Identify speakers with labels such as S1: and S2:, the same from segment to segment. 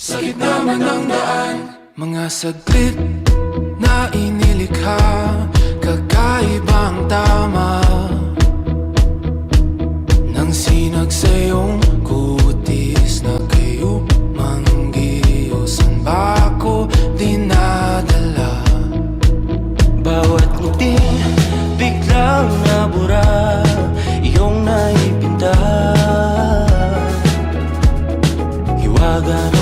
S1: Sa gitna man ng daan Mga saglit na inilikha Kakaibang tama. Nang sinag sa iyong kutis Na kayo manggiyosan ba ako dinadala?
S2: Bawat ngiti biglang nabura Iyong naipinta. Hiwaga ng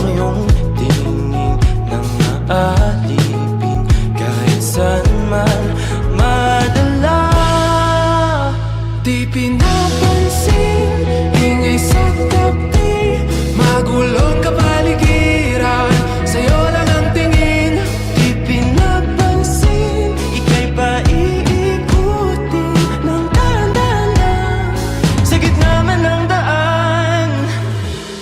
S2: man madala.
S1: Di pinapansin Ingay sa tabi Magulong kapaligiran Sa'yo lang ang tingin.
S2: Di pinapansin Ika'y paiikutin Ng dahan-dahan. Lang Sa gitna man ng daan.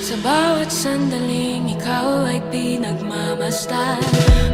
S3: Sa bawat sandaling ikaw ay pinagmamasdan